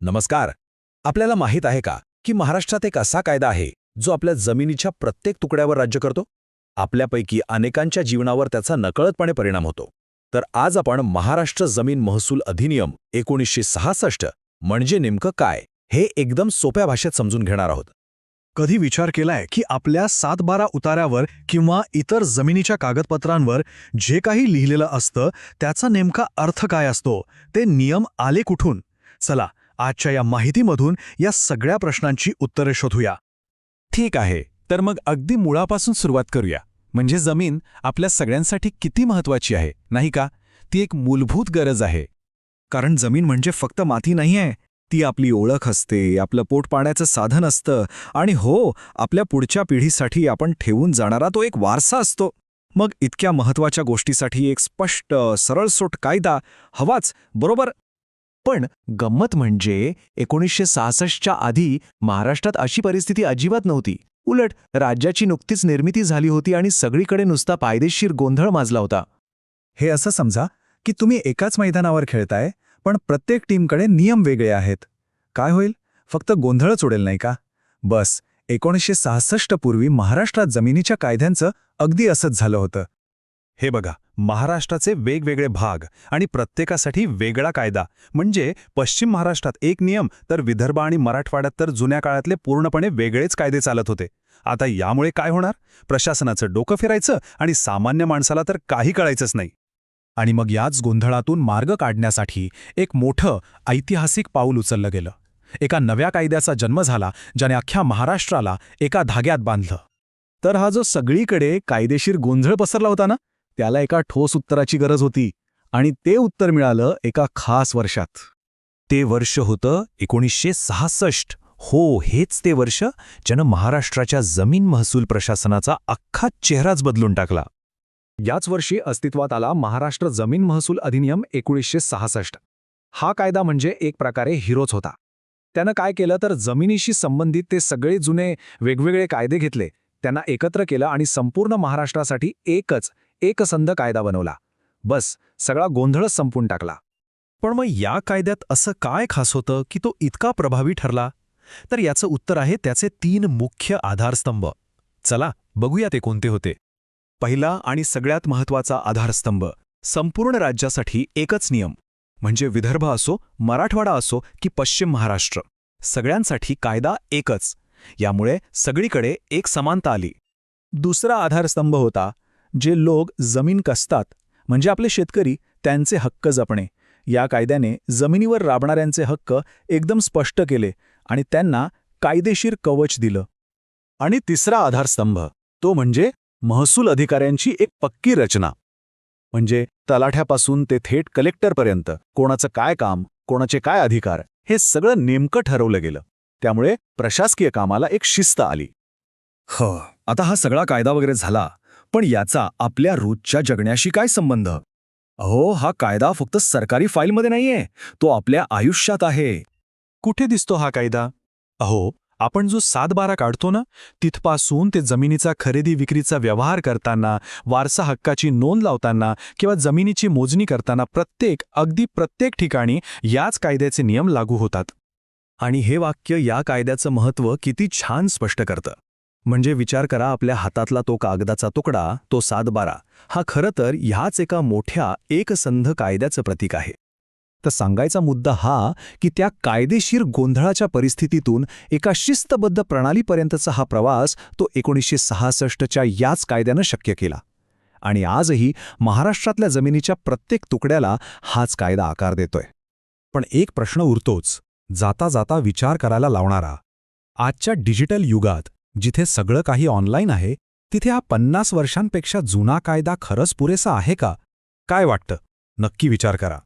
नमस्कार. आपल्याला माहीत आहे का की महाराष्ट्रात एक असा कायदा आहे जो आपल्या जमिनीच्या प्रत्येक तुकड्यावर राज्य करतो? आपल्यापैकी अनेकांच्या जीवनावर त्याचा नकळतपणे परिणाम होतो. तर आज आपण महाराष्ट्र जमीन महसूल अधिनियम एकोणीसशे सहासष्ट म्हणजे नेमकं काय हे एकदम सोप्या भाषेत समजून घेणार आहोत. कधी विचार केलाय की आपल्या सात बारा उतार्यावर किंवा इतर जमिनीच्या कागदपत्रांवर जे काही लिहिलेलं असतं त्याचा नेमका अर्थ काय असतो? ते नियम आले कुठून? चला आजच्या या माहितीमधून या सगळ्या प्रश्नांची उत्तरे शोधूया. ठीक आहे तर मग अगदी मुळापासून सुरुवात करूया. म्हणजे जमीन आपल्या सगळ्यांसाठी किती महत्वाची आहे नाही का? ती एक मूलभूत गरज आहे. कारण जमीन म्हणजे फक्त माती नाहीये. ती आपली ओळख असते आपलं पोट पाण्याचं साधन असतं आणि हो आपल्या पुढच्या पिढीसाठी आपण ठेवून जाणारा तो एक वारसा असतो. मग इतक्या महत्त्वाच्या गोष्टीसाठी एक स्पष्ट सरळसोट कायदा हवाच बरोबर? पण गंमत म्हणजे एकोणीसशे सहासष्टच्या आधी महाराष्ट्रात अशी परिस्थिती अजिबात नव्हती. उलट राज्याची नुकतीच निर्मिती झाली होती आणि सगळीकडे नुसता पायदेशीर गोंधळ माजला होता. हे असं समजा की तुम्ही एकाच मैदानावर खेळताय पण प्रत्येक टीमकडे नियम वेगळे आहेत. काय होईल? फक्त गोंधळच उडेल नाही का? बस एकोणीसशे सहासष्ट पूर्वी महाराष्ट्रात जमिनीच्या कायद्यांचं अगदी असंच झालं होतं. हे बघा महाराष्ट्राचे वेगवेगळे भाग आणि प्रत्येकासाठी वेगळा कायदा. म्हणजे पश्चिम महाराष्ट्रात एक नियम तर विदर्भ आणि मराठवाड्यात तर जुन्या काळातले पूर्णपणे वेगळेच कायदे चालत होते. आता यामुळे काय होणार? प्रशासनाचं डोकं फिरायचं आणि सामान्य माणसाला तर काही कळायचंच नाही. आणि मग याच गोंधळातून मार्ग काढण्यासाठी एक मोठं ऐतिहासिक पाऊल उचललं गेलं. एका नव्या कायद्याचा जन्म झाला ज्याने अख्ख्या महाराष्ट्राला एका धाग्यात बांधलं. तर हा जो सगळीकडे कायदेशीर गोंधळ पसरला होता ना? त्याला एका ठोस उत्तराची गरज होती आणि ते उत्तर मिळालं एका खास वर्षात. ते वर्ष होतं एकोणीसशे सहासष्ट. हो हेच ते वर्ष ज्यानं महाराष्ट्राच्या जमीन महसूल प्रशासनाचा अख्खा चेहराच बदलून टाकला. याच वर्षी अस्तित्वात आला महाराष्ट्र जमीन महसूल अधिनियम एकोणीसशे सहासष्ट. हा कायदा म्हणजे एक प्रकारे हिरोच होता. त्यानं काय केलं तर जमिनीशी संबंधित ते सगळे जुने वेगवेगळे कायदे घेतले. त्यांना एकत्र केलं आणि संपूर्ण महाराष्ट्रासाठी एकच एकसंध कायदा बनवला. बस सगळा गोंधळच संपून टाकला. पण मग या कायद्यात असं काय खास होतं की तो इतका प्रभावी ठरला? तर याचं उत्तर आहे त्याचे तीन मुख्य आधारस्तंभ. चला बघूया ते कोणते होते. पहिला आणि सगळ्यात महत्त्वाचा आधारस्तंभ संपूर्ण राज्यासाठी एकच नियम. म्हणजे विदर्भ असो मराठवाडा असो की पश्चिम महाराष्ट्र. सगळ्यांसाठी कायदा एकच. यामुळे सगळीकडे एक समानता आली. दुसरा आधारस्तंभ होता जे लोक जमीन कसतात म्हणजे आपले शेतकरी त्यांचे हक्क जपणे. या कायद्याने जमिनीवर राबणाऱ्यांचे हक्क एकदम स्पष्ट केले आणि त्यांना कायदेशीर कवच दिलं. आणि तिसरा आधारस्तंभ तो म्हणजे महसूल अधिकाऱ्यांची एक पक्की रचना. म्हणजे तलाठ्यापासून ते थेट कलेक्टरपर्यंत कोणाचं काय काम कोणाचे काय अधिकार हे सगळं नेमकं ठरवलं गेलं. त्यामुळे प्रशासकीय कामाला एक शिस्त आली. ह आता हा सगळा कायदा वगैरे झाला पण याचा आपल्या रोजच्या जगण्याशी काय संबंध? अहो हा कायदा फक्त सरकारी फाईलमध्ये नाहीये. तो आपल्या आयुष्यात आहे. कुठे दिसतो हा कायदा? अहो आपण जो सातबारा काढतो ना तिथपासून ते जमिनीचा खरेदी विक्रीचा व्यवहार करताना वारसा हक्काची नोंद लावताना किंवा जमिनीची मोजणी करताना प्रत्येक अगदी प्रत्येक ठिकाणी याच कायद्याचे नियम लागू होतात. आणि हे वाक्य या कायद्याचं महत्त्व किती छान स्पष्ट करतं. म्हणजे विचार करा आपल्या हातातला तो कागदाचा तुकडा तो सातबारा हा खरं तर ह्याच एका मोठ्या एकसंध कायद्याचं प्रतीक आहे. तर सांगायचा मुद्दा हा की त्या कायदेशीर गोंधळाच्या परिस्थितीतून एका शिस्तबद्ध प्रणालीपर्यंतचा हा प्रवास तो एकोणीसशे सहासष्टच्या याच कायद्यानं शक्य केला. आणि आजही महाराष्ट्रातल्या जमिनीच्या प्रत्येक तुकड्याला हाच कायदा आकार देतोय. पण एक प्रश्न उरतोच. जाता जाता विचार करायला लावणारा. आजच्या डिजिटल युगात जिथे सगळं काही ऑनलाईन आहे तिथे हा पन्नास वर्षांपेक्षा जुना कायदा खरंच पुरेसा आहे का? काय वाटतं? नक्की विचार करा.